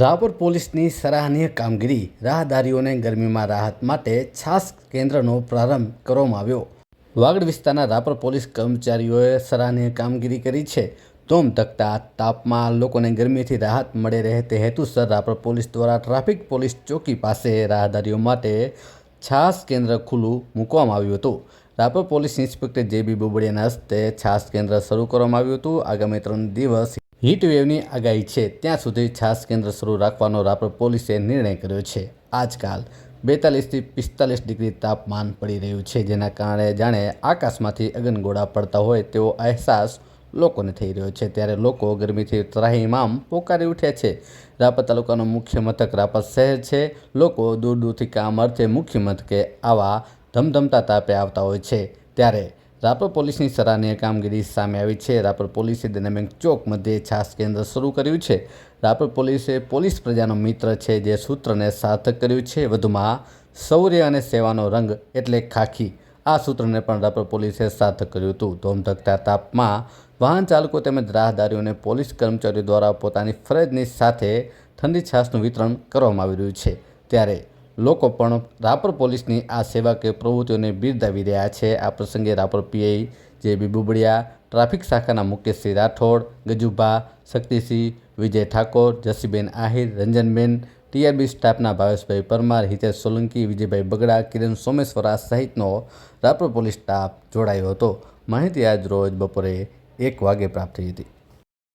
રાપર પોલીસની સરાહનીય કામગીરી રાહદારીઓને ગરમીમાં રાહત માટે છાસ કેન્દ્રનો પ્રારંભ કરવામાં આવ્યો. વાગડ વિસ્તારના રાપર પોલીસ કર્મચારીઓએ સરાહનીય કામગીરી કરી છે. ધોમ ધકતા તાપમાં લોકોને ગરમીથી રાહત મળે રહે તે હેતુસર રાપર પોલીસ દ્વારા ટ્રાફિક પોલીસ ચોકી પાસે રાહદારીઓ માટે છાસ કેન્દ્ર ખુલ્લું મૂકવામાં આવ્યું હતું. રાપર પોલીસ ઇન્સ્પેક્ટર જે બી બોબડિયાના હસ્તે છાસ કેન્દ્ર શરૂ કરવામાં આવ્યું હતું. આગામી ત્રણ દિવસ હીટ વેવની આગાહી છે. ત્યાં સુધી છાસ કેન્દ્ર શરૂ રાખવાનો રાપર પોલીસે નિર્ણય કર્યો છે. આજકાલ બેતાલીસથી પિસ્તાલીસ ડિગ્રી તાપમાન પડી રહ્યું છે. જેના કારણે જાણે આકાશમાંથી અગનગોળા પડતા હોય તેવો અહેસાસ લોકોને થઈ રહ્યો છે. ત્યારે લોકો ગરમીથી ત્રાહીમામ પોકારી ઉઠ્યા છે. રાપર તાલુકાનું મુખ્ય મથક રાપર શહેર છે. લોકો દૂર દૂરથી કામ અર્થે મુખ્ય મથકે આવા ધમધમતા તાપે આવતા હોય છે. ત્યારે રાપર પોલીસની સરાહનીય કામગીરી સામે આવી છે. રાપર પોલીસે દનાબેંક ચોક મધ્યે છાસ કેન્દ્ર શરૂ કર્યું છે. રાપર પોલીસે પોલીસ પ્રજાનો મિત્ર છે જે સૂત્રને સાર્થક કર્યું છે. વધુમાં શૌર્ય અને સેવાનો રંગ એટલે ખાખી. આ સૂત્રને પણ રાપર પોલીસે સાર્થક કર્યું હતું. ધોમધકતા તાપમાં વાહન ચાલકો તેમજ રાહદારીઓને પોલીસ કર્મચારીઓ દ્વારા પોતાની ફરજની સાથે ઠંડી છાસનું વિતરણ કરવામાં આવી રહ્યું છે. ત્યારે લોકો પણ રાપર પોલીસની આ સેવાકીય પ્રવૃત્તિઓને બિરદાવી રહ્યા છે. આ પ્રસંગે રાપર પીઆઈ જે બુબડિયા, ટ્રાફિક શાખાના મુકેશસિંહ રાઠોડ, ગજુભા, શક્તિસિંહ, વિજય ઠાકોર, જસીબેન આહિર, રંજનબેન, ટીઆરબી સ્ટાફના ભાવેશભાઈ પરમાર, હિતેશ સોલંકી, વિજયભાઈ બગડા, કિરણ સોમેશ્વરા સહિતનો રાપર પોલીસ સ્ટાફ જોડાયો હતો. માહિતી આજ રોજ બપોરે એક વાગે પ્રાપ્ત થઈ હતી.